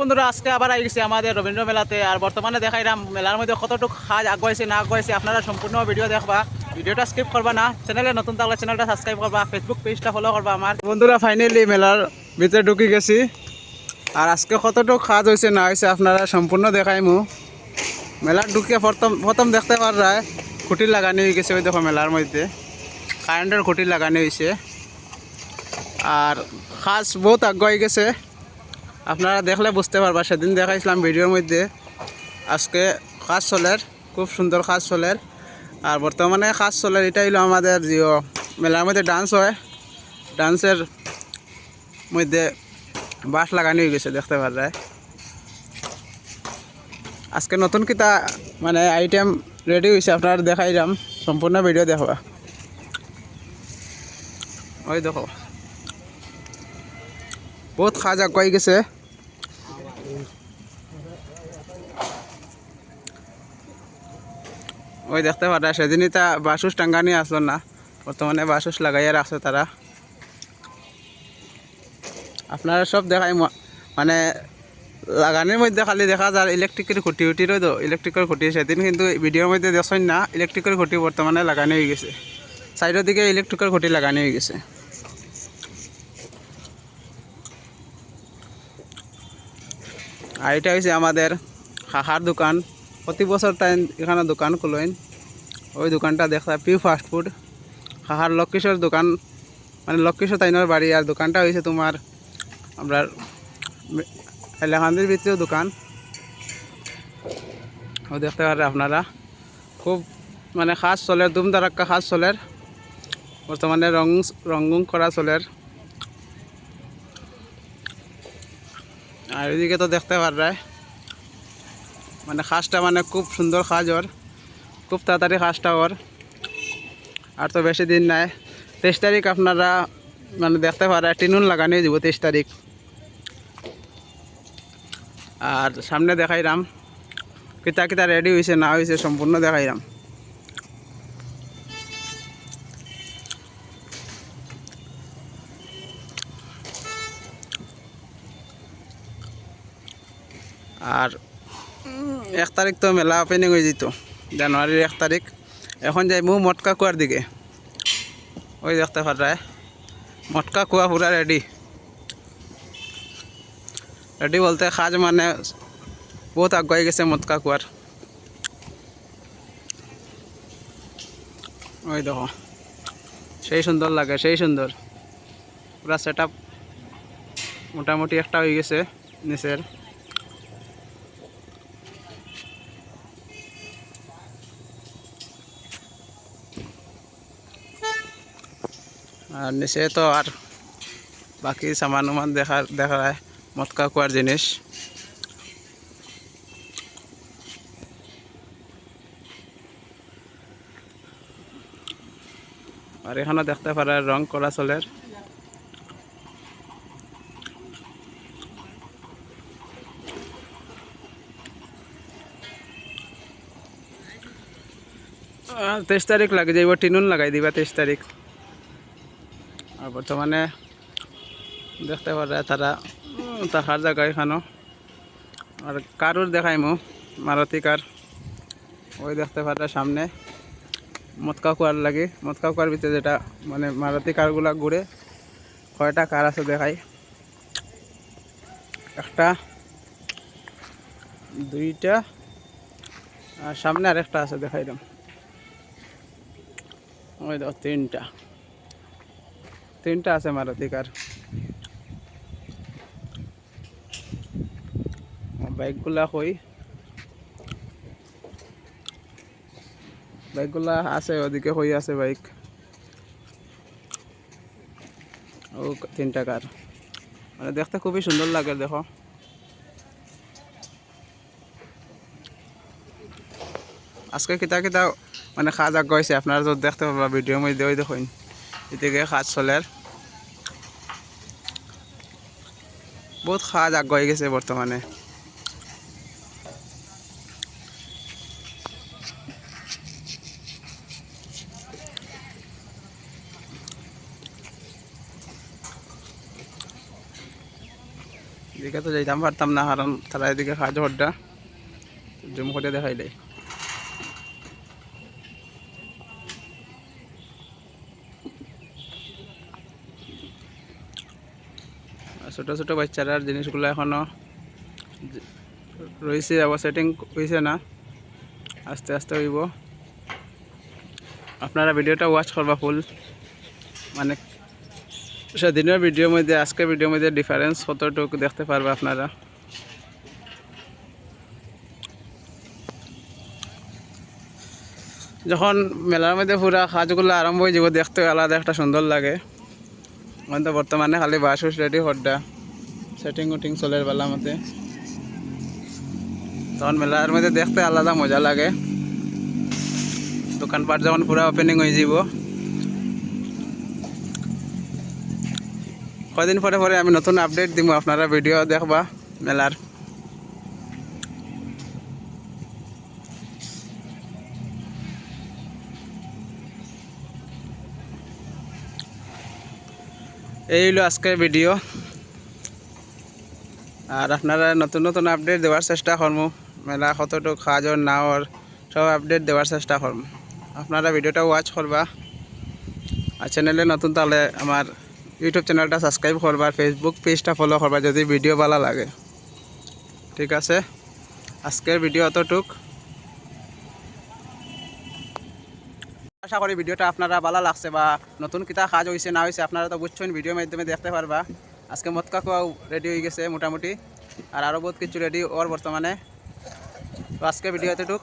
বন্ধুরা, আজকে আবার আই গেছি আমাদের রবীন্দ্র মেলাতে। আর বর্তমানে দেখাইলাম, মেলার মধ্যে কতটুকু কাজ আগুয়াইছে না আগুয়াইছে আপনারা সম্পূর্ণ ভিডিও দেখবা। ভিডিওটা স্কিপ করবা না চ্যানেলে নতুন থাকলে চ্যানেলটা সাবস্ক্রাইব করবা ফেসবুক পেজটা ফলো করবা আমার। বন্ধুরা ফাইনালি মেলার ভিতরে ঢুকি গেছি। আর আজকে কতটুকু কাজ হয়েছে না হয়েছে আপনারা সম্পূর্ণ দেখাইমু। মেলার ঢুকে প্রথম প্রথম দেখতে পারা খুঁটি লাগানি হয়ে গেছে ওই দেখো মেলার মধ্যে। কারেন্টের খুঁটি লাগানি হয়েছে আর কাজ বহুত আগুয়াই গেছে। আপনারা দেখলে বুঝতে পারবা, সেদিন দেখাইছিলাম ভিডিওর মধ্যে। আজকে কাজ চলের, খুব সুন্দর কাজ চলের। আর বর্তমানে কাজ চলের এটা হলো আমাদের জিও। মেলার মধ্যে ডান্স হয়। ডান্সের মধ্যে বাস লাগানো হয়ে গেছে, দেখতে পারা আজকে নতুন কিতা মানে আইটেম রেডি হয়েছে আপনারা দেখাই যাম সম্পূর্ণ ভিডিও দেখবা। ওই দেখো। বহুত কাজ আগুয়াই গেছে। ওই দেখতে পারা, সেদিনই তা বাসুস টাঙ্গানি আসলো না। বর্তমানে বাসুস লাগাইয়া রাখছে তারা। আপনারা সব দেখাই মানে লাগানির মধ্যে খালি দেখা যায় ইলেকট্রিকের খুঁটি উঠি রই তো ইলেকট্রিকের খুঁটি সেদিন কিন্তু ভিডিওর মধ্যে দেখছেন না ইলেকট্রিকের খুঁটি বর্তমানে লাগানো হয়ে গেছে। সাইডের দিকে ইলেকট্রিকের খুঁটি লাগানো হয়ে গেছে। আর এটা হয়েছে আমাদের খাখার দোকান। প্রতি বছর তাই এখানে দোকান খুলেন ওই দোকানটা দেখা পিউ ফাস্ট ফুড খাখার লক্ষ্মীশ্বর দোকান মানে লক্ষ্মীশ্বর তাইনের বাড়ি, আর দোকানটা হয়েছে তোমার আপনার এলাকান্দির ভিতরেও দোকান। ও দেখতে পারে আপনারা। খুব মানে খাস চলের দুম দারাক্কা খাস চলের। বর্তমানে রং রঙ্গুং করা চলের। আর এদিকে তো দেখতে পাররা মানে খাসটা মানে খুব সুন্দর খাজ ওর। খুব তাড়াতাড়ি খাসটা ওর। আর তো বেশি দিন নাই। তেইশ তারিখ আপনারা মানে দেখতে পারা, টিনুন লাগানি দিব তেইশ তারিখ। আর সামনে দেখাইলাম কিতা কিতা রেডি হয়েছে না হয়েছে সম্পূর্ণ দেখাইলাম। আর এক তারিখ তো মেলা ওপেনিং হয়ে যেত, জানুয়ারির এক তারিখ। এখন যাই মু মটকা কুয়ার দিকে। ওই দেখতে পারায় মটকা কুয়া পুরা রেডি রেডি বলতে কাজ মানে বহুত আগুয়াই গেছে মটকা কুয়ার। ওই দেখো। সেই সুন্দর লাগে, সেই সুন্দর। পুরা সেট মোটামুটি একটা হয়ে গেছে নিচের। আর নিচে তো আর বাকি সামান উমান দেখার দেখা যায়, মটকা কুয়ার জিনিস। আর এখানে দেখতে পারে রং করা চলের তেইশ তারিখ লাগে যাইব টিনুন লাগাই দিবা তেইশ তারিখ আর বর্তমানে দেখতে পারে তারা থাকার জায়গা এখানো। আর কারুর দেখাইমু? মারুতি কার ওই দেখতে পারে সামনে। মটকা কুয়ার লাগে। মটকা কুয়ার ভিতরে যেটা মানে মারুতি কারগুলা ঘুরে কয়টা কার আছে দেখাই। একটা, দুইটা, আর সামনে আরেকটা আছে দেখাইলাম। ওই দেখো, তিনটা। তিনটা আছে মারুতি কার বাইকগুলা কই বাইকগুলা আছে ওদিকে হই আছে বাইক ও তিনটা কার মানে দেখতে খুবই সুন্দর লাগে দেখো আজকে কিতা কিতা মানে কাজ আগাইছে আপনারা তো দেখতে পাবা ভিডিওর মধ্যে ওই দেখুন এদিকে কাজ চলের বহুত কাজ আগাই গেছে বর্তমানে এদিকে তো যাইতাম পারতাম না কারণ তারা এদিকে কাজ হড্ডা জুম করে দেখাইলে ছোট ছোট বাচ্চারার জিনিসগুলো এখনও রয়েছে, আবার সেটিং হয়েছে না। আস্তে আস্তে হইব। আপনারা ভিডিওটা ওয়াচ করবা ফুল মানে সেদিনের ভিডিওর মধ্যে, আজকের ভিডিওর মধ্যে ডিফারেন্স কতটুকু দেখতে পারবে আপনারা? যখন মেলার মধ্যে পুরা কাজগুলো আরম্ভ হয়ে যাব, দেখতে আলাদা একটা সুন্দর লাগে। এখন তো বর্তমানে খালি বাস রেডি হড্ডা সেটিং উটিং চলের বেলা মতে। তখন মেলার মধ্যে দেখতে আলাদা মজা লাগে। দোকানপাট যখন পুরা ওপেনিং হয়ে যাব। কদিন পরে পরে আমি নতুন আপডেট দিব আপনারা ভিডিও দেখবা মেলার এই হলো আজকের ভিডিও আর আপনারা নতুন নতুন আপডেট দেওয়ার চেষ্টা করব মেলা কতটুকু খাওয়ার না হওয়ার সব আপডেট দেওয়ার চেষ্টা করব আপনারা ভিডিওটা ওয়াচ করবা। আর চ্যানেলে নতুন তাহলে আমার ইউটিউব চ্যানেলটা সাবস্ক্রাইব করবা ফেসবুক পেজটা ফলো করবা যদি ভিডিও ভালো লাগে। ঠিক আছে? আজকের ভিডিও অতটুক আশা করি ভিডিওটা আপনারা ভালো লাগছে বা নতুন কিতা কাজ হয়েছে না হয়েছে আপনারা তো বুঝছেন, ভিডিওর মাধ্যমে দেখতে পারবা। আজকে মতকা কোয়াও রেডি হয়ে গেছে মোটামুটি, আর আরও বহুত কিছু রেডি ওর বর্তমানে। তো আজকে ভিডিও এতটুক